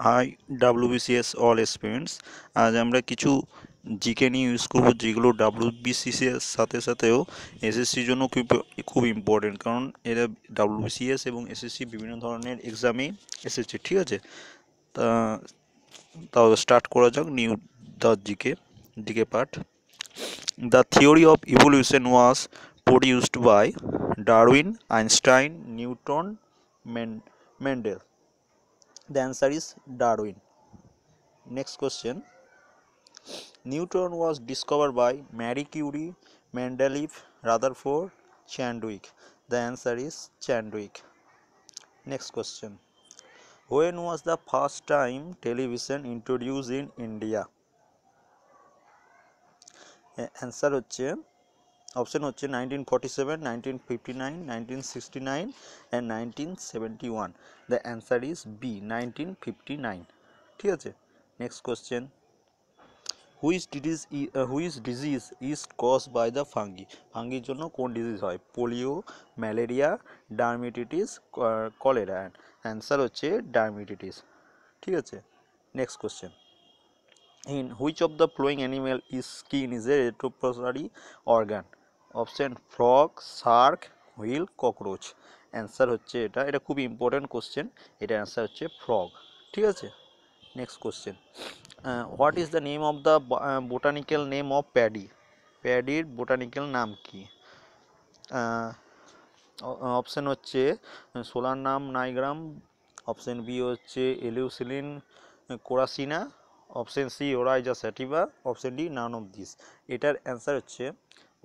High WBCS all experience আজ আমরা কিছু জিকে নিয়ে ইউজ করব, যেগুলো ডাব্লিউবিসিএস সাথে সাথেও এসএসসির জন্য খুব খুব ইম্পর্টেন্ট কারণ এরা ডাব্লিউবিসিএস এবং এসএসসি বিভিন্ন ধরনের এক্সামেই এসেছে ঠিক আছে? তা, তাও স্টার্ট করা যাক new the GK GK part the theory of evolution was produced by Darwin Einstein Newton Mendel The answer is Darwin. Next question. Neutron was discovered by Marie Curie, Mendeleev, Rutherford, Chandwick. The answer is Chandwick. Next question. When was the first time television introduced in India? Answer হচ্ছে option হচ্ছে nineteen forty seven nineteen fifty nine nineteen sixty nine and nineteen seventy one the answer is B nineteen fifty nine ঠিক আছে next question which disease which disease is cause by the fungi ফাঙ্গির জন্য কোন disease হয়? Polio malaria dermatitis cholera answer হচ্ছে dermatitis ঠিক আছে? Next question in which of the flowing animal is skin is a retropository organ? Option frog shark whale, cockroach. Answer হচ্ছে এটা। এটা খুব ইম্পর্ট্যান্ট কোশ্চেন এটা অ্যান্সার হচ্ছে ফ্রগ। ঠিক আছে? Next question what is the name of the botanical name of paddy প্যাডির botanical নাম কি? অপশান হচ্ছে সোলার নাম নাইগ্রাম। অপশান বি হচ্ছে Eleusine coracana. Option C Oryza sativa option D none of this. এটার অ্যান্সার হচ্ছে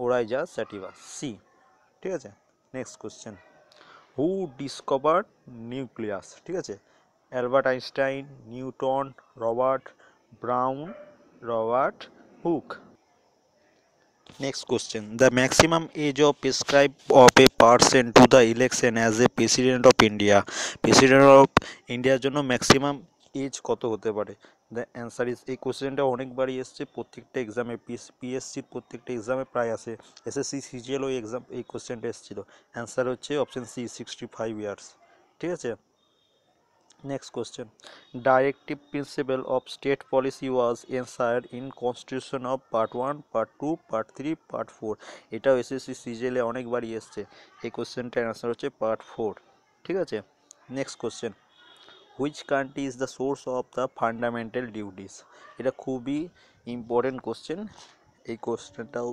ওরাইজা স্যাটিভা, সি। ঠিক আছে? Next question who discover nucleus ঠিক আছে? Albert Einstein Newton Robert Brown Robert Hooke next question the maximum age of prescribe of a person to the election as a president of India president of ইন্ডিয়ার জন্য maximum age কত হতে পারে? The answer is এই কোশ্চেনটা অনেকবারই এসছে প্রত্যেকটা এক্সামে পিএসসির প্রত্যেকটা এক্সামে প্রায় আসে এসএসসি সিজিএল ওই এক্সাম এই কোশ্চেনটা এসেছিল। অ্যান্সার হচ্ছে option C sixty five years ঠিক আছে? Next question. Directive principal of state policy was enshrined in constitution of part 1, part 2, part 3, part 4. এটাও এসএসসি সিজিএলে অনেকবারই এসছে। এই কোশ্চেনটার অ্যান্সার হচ্ছে পার্ট ফোর ঠিক আছে? Next question which country is the source of the fundamental duties এটা খুবই ইম্পর্টেন্ট কোশ্চেন এই কোশ্চেনটাও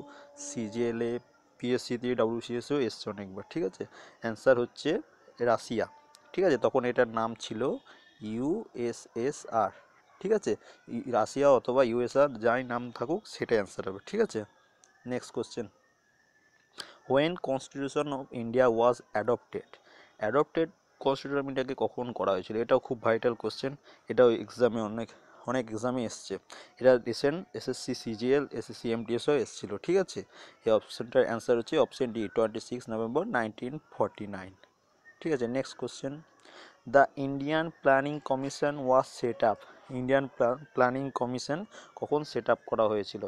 সিজিএলে পিএসসিতে ডাব্লিউসিএসও এসছে অনেকবার, ঠিক আছে? অ্যান্সার হচ্ছে রাশিয়া, ঠিক আছে? তখন এটার নাম ছিল ইউএসএসআর ঠিক আছে? রাশিয়া অথবা ইউএসআর যাই নাম থাকুক, সেটাই অ্যান্সার হবে, ঠিক আছে? Next question when constitution of India was adopted adopted ইন্ডিয়াকে কখন করা হয়েছিল? এটাও খুব ভাইটাল কোশ্চেন এটাও এক্সামে অনেক অনেক এক্সামে এসছে। এটা রিসেন্ট এসএসসি সিজিএল এসএসসি এমটিএসও এসেছিল, ঠিক আছে? এই অপশনটার অ্যান্সার হচ্ছে option D twenty six November nineteen forty nine ঠিক আছে next question the Indian planning commission was set up Indian planning commission কখন সেট আপ করা হয়েছিল?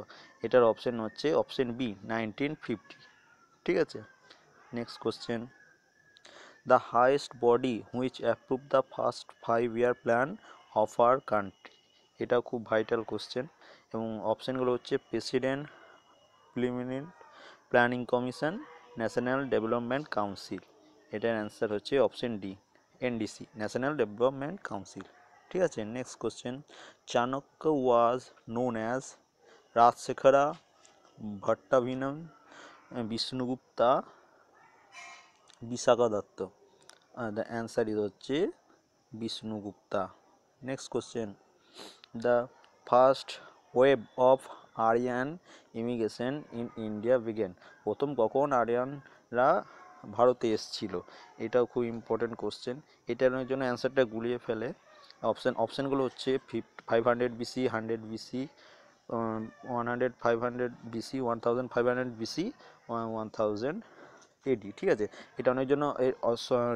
এটার অপশন হচ্ছে অপশন বি নাইনটিন ফিফটি ঠিক আছে? Next question the highest body which approve the first five year plan of our country এটা খুব vital question এবং অপশানগুলো হচ্ছে president preliminary planning commission national development council এটার অ্যান্সার হচ্ছে option D NDC national development council ঠিক আছে next question Chanakya was known as Rajashekhara Bhattavinam Vishnugupta Vishakhadatta the answer is হচ্ছে Vishnugupta. Next question the first wave of Aryan immigration in India began প্রথম কখন আরিয়ানরা ভারতে এসছিল? এটাও খুব important question এটার জন্য অ্যান্সারটা গুলিয়ে ফেলে। অপশান অপশানগুলো হচ্ছে fif five hundred BC hundred BC one hundred five hundred BC one thousand five hundred BC one thousand AD ঠিক আছে? এটা অনেক জন্য এর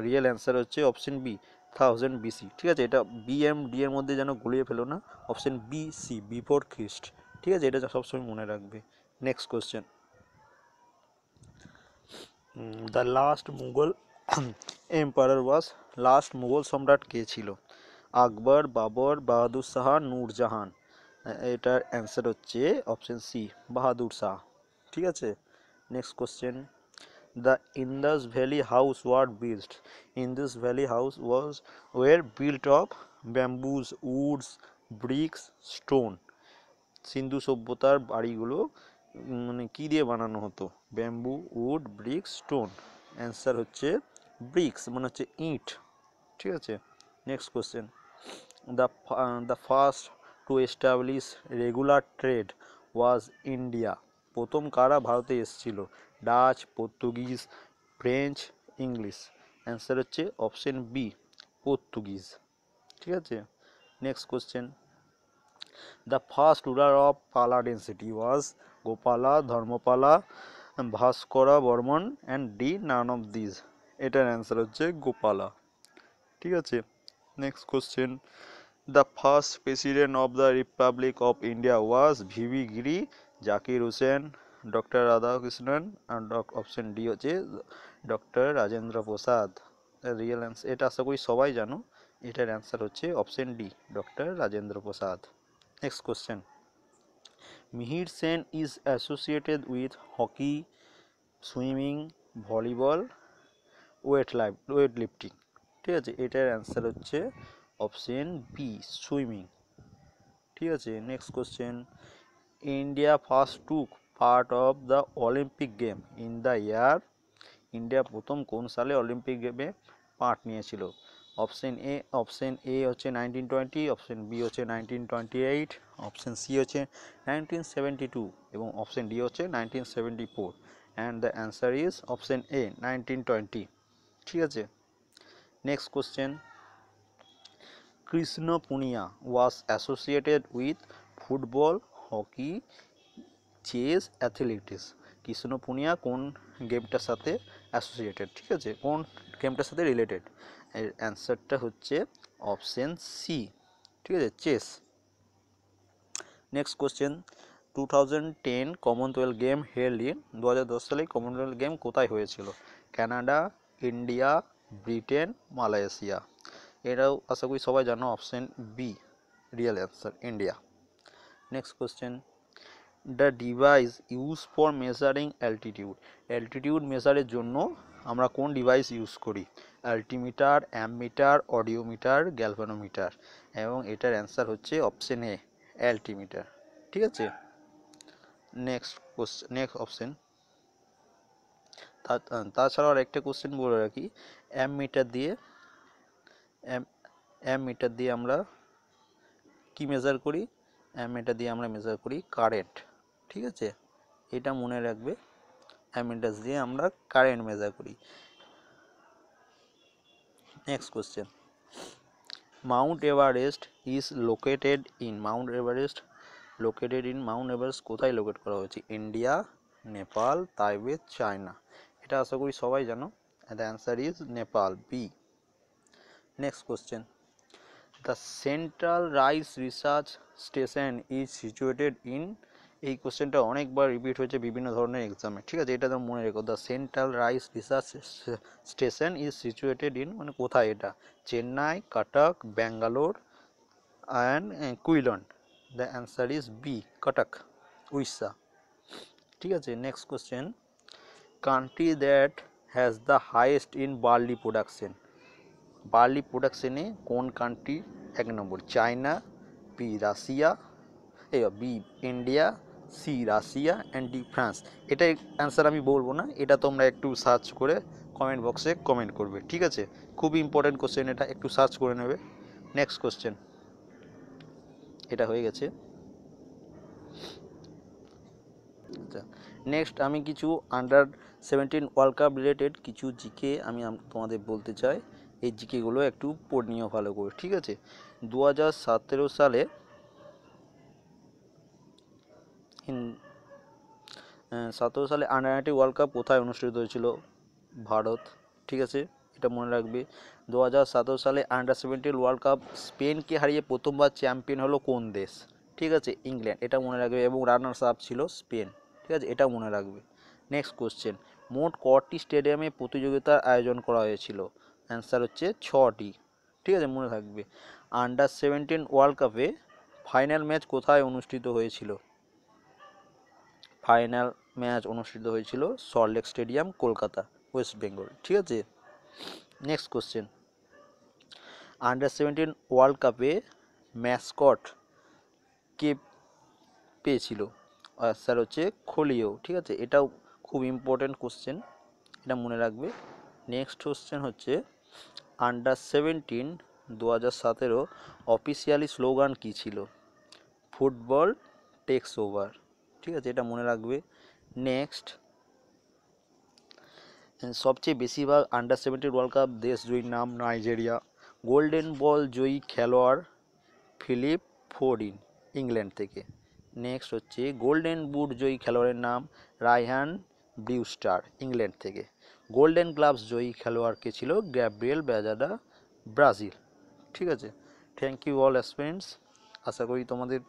রিয়েল অ্যান্সার হচ্ছে অপশন বি থাউজেন্ড বিসি ঠিক আছে? এটা বিএম ডি এর মধ্যে যেন গুলিয়ে ফেলো না option B C before Christ ঠিক আছে? এটা সবসময় মনে রাখবে। Next question the last Mughal empire was last Mughal সম্রাট কে ছিল? আকবর, বাবর, বাহাদুর শাহ, নূরজাহান। এটার অ্যান্সার হচ্ছে অপশন সি বাহাদুর শাহ, ঠিক আছে? Next question the Indus valley house war built Indus valley house was war built of bamboos woods bricks stone Sindhu সভ্যতার বাড়িগুলো মানে কী দিয়ে বানানো হতো? Bamboo wood bricks stone answer হচ্ছে ব্রিক্স মানে হচ্ছে ইট। ঠিক আছে? Next question the the first to establish regular trade was India প্রথম কারা ভারতে এসেছিল? Dutch, Portuguese, French, English. Answer হচ্ছে অপশন বি, পর্তুগিজ। ঠিক আছে? Next question the first ruler of Pala dynasty was Gopala Dharmapala Bhaskara Varman and D none of this এটার answer হচ্ছে গোপালা ঠিক আছে? Next question the first president of the republic of India was V V Giri Zakir Hussain doctor Radhakrishnan and option D হচ্ছে doctor Rajendra Prasad. Real answer এটা আশা করি সবাই জানো। এটার অ্যান্সার হচ্ছে option D doctor Rajendra Prasad. Next question Mihir Sen is associated with hockey swimming volleyball weight life weight lifting ঠিক আছে, এটার অ্যান্সার হচ্ছে অপশন বি সুইমিং ঠিক আছে next question India first took part of the Olympic game in the year India প্রথম কোন সালে Olympic গেমে পার্ট নিয়েছিল? অপশন এ অপশন এ হচ্ছে নাইনটিন টোয়েন্টি অপশন বি হচ্ছে nineteen twenty eight option C হচ্ছে নাইনটিন সেভেন্টি টু এবং option D হচ্ছে nineteen seventy four and the answer is option A nineteen twenty ঠিক আছে? Next question Krishna Poonia was associated with football hockey chess, athletics. Krishna Poonia কোন গেমটার সাথে associated ঠিক আছে, কোন গেমটার সাথে রিলেটেড এর অ্যান্সারটা হচ্ছে অপশন সি ঠিক আছে, chess. Next question two thousand ten Commonwealth game held in দু হাজার দশ সালে কমনওয়েলথ গেম কোথায় হয়েছিল? কানাডা ইন্ডিয়া ব্রিটেন মালয়েশিয়া এটাও আশা করি সবাই জানো option B real answer India next question the device use for measuring altitude altitude মেজারের জন্য আমরা কোন ডিভাইস ইউজ করি? অ্যালটিমিটার অ্যামমিটার অডিওমিটার গ্যালভানোমিটার এবং এটার অ্যান্সার হচ্ছে অপশন এ অ্যালটিমিটার ঠিক আছে? নেক্সট কোশ্চেন নেক্সট অপশন তাছাড়াও আরেকটা কোশ্চেন বলে রাখি। অ্যামমিটার দিয়ে অ্যাম অ্যামমিটার দিয়ে আমরা কি মেজার করি? অ্যামমিটার দিয়ে আমরা মেজার করি কারেন্ট ঠিক আছে? এটা মনে রাখবে। অ্যামিটার দিয়ে আমরা কারেন্ট মেজার করি। Next question Mount Everest is located in Mount Everest located in Mount Everest কোথায় লোকেট করা হয়েছে? ইন্ডিয়া নেপাল তাইবেত চায়না এটা আশা করি সবাই জানো। The answer is Nepal B next question the central rice research station is situated in এই কোশ্চেনটা অনেকবার রিপিট হয়েছে বিভিন্ন ধরনের এক্সামে ঠিক আছে, এটা তো মনে রেখো the central rice research station is situated in মানে কোথায় এটা? Chennai, Cuttack, Bangalore and Quilon. The answer is B Cuttack, Orissa. ঠিক আছে next question country that has the highest in barley production barley প্রোডাকশনে কোন কান্ট্রি এক নম্বর, China B Russia A B India C, Russia and D France. এটা answer আমি বলব না, এটা তোমরা একটু সার্চ করে কমেন্ট বক্সে কমেন্ট করবে, ঠিক আছে? খুব ইম্পর্টেন্ট কোশ্চেন এটা, একটু সার্চ করে নেবে। নেক্সট কোশ্চেন এটা হয়ে গেছে। আচ্ছা নেক্সট আমি কিছু under seventeen world cup related কিছু জিকে আমি তোমাদের বলতে চাই। এই জিকেগুলো একটু পড়ে, নিও ভালো করে, ঠিক আছে? দু হাজার সতেরো সালে সতেরো সালে আন্ডার নাইনটিন ওয়ার্ল্ড কাপ কোথায় অনুষ্ঠিত হয়েছিল? ভারত, ঠিক আছে? এটা মনে রাখবে। দু হাজার সতেরো সালে আন্ডার সেভেন্টিন ওয়ার্ল্ড কাপ স্পেনকে হারিয়ে প্রথমবার চ্যাম্পিয়ন হলো কোন দেশ? ঠিক আছে, ইংল্যান্ড। এটা মনে রাখবে এবং রানার্স আপ ছিল স্পেন। ঠিক আছে, এটা মনে রাখবে। Next question. মোট কটি স্টেডিয়ামে প্রতিযোগিতার আয়োজন করা হয়েছিল? অ্যান্সার হচ্ছে ছটি ঠিক আছে, মনে থাকবে। আন্ডার সেভেন্টিন ওয়ার্ল্ড কাপে ফাইনাল ম্যাচ কোথায় অনুষ্ঠিত হয়েছিল? ফাইনাল ম্যাচ অনুষ্ঠিত হয়েছিল সল্টলেক স্টেডিয়াম, কলকাতা, ওয়েস্ট বেঙ্গল। ঠিক আছে? Next question under seventeen world কাপে ম্যাসকট কে পেয়েছিল? স্যার হচ্ছে খলিও। ঠিক আছে? এটাও খুব ইম্পর্টেন্ট কোশ্চেন এটা মনে রাখবে। নেক্সট কোশ্চেন হচ্ছে আন্ডার সেভেন্টিন দু হাজার সতেরো অফিসিয়ালি স্লোগান কী ছিল? ফুটবল টেক্স ওভার ঠিক আছে, এটা মনে রাখবে। নেক্সট সবচেয়ে বেশিরভাগ আন্ডার সেভেন্টিন ওয়ার্ল্ড কাপ দেশ জয়ীর নাম নাইজেরিয়া গোল্ডেন বল জয়ী খেলোয়াড় ফিলিপ ফোর্ডিন ইংল্যান্ড থেকে। নেক্সট হচ্ছে গোল্ডেন বুট জয়ী খেলোয়াড়ের নাম রায়হান ব্রিউস্টার ইংল্যান্ড থেকে। গোল্ডেন গ্লাভস জয়ী খেলোয়াড় কে ছিল? গ্যাব্রিয়েল ব্যাজাডা ব্রাজিল ঠিক আছে? থ্যাংক ইউ অল স্টুডেন্টস আশা করি তোমাদের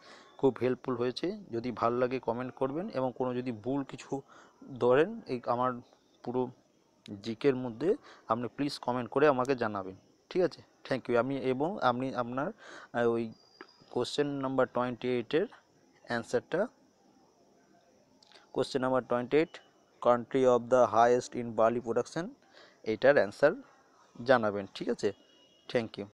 খুব হেল্পফুল হয়েছে। যদি ভালো লাগে কমেন্ট করবেন এবং কোনো যদি ভুল কিছু ধরেন, এই আমার পুরো জিকের মধ্যে আপনি প্লিজ কমেন্ট করে আমাকে জানাবেন। ঠিক আছে? থ্যাংক ইউ আমি এবং আপনি আপনার ওই কোশ্চেন নাম্বার টোয়েন্টি এইটের অ্যান্সারটা question number twenty eight country of the highest in barley production এটার অ্যান্সার জানাবেন। ঠিক আছে? Thank you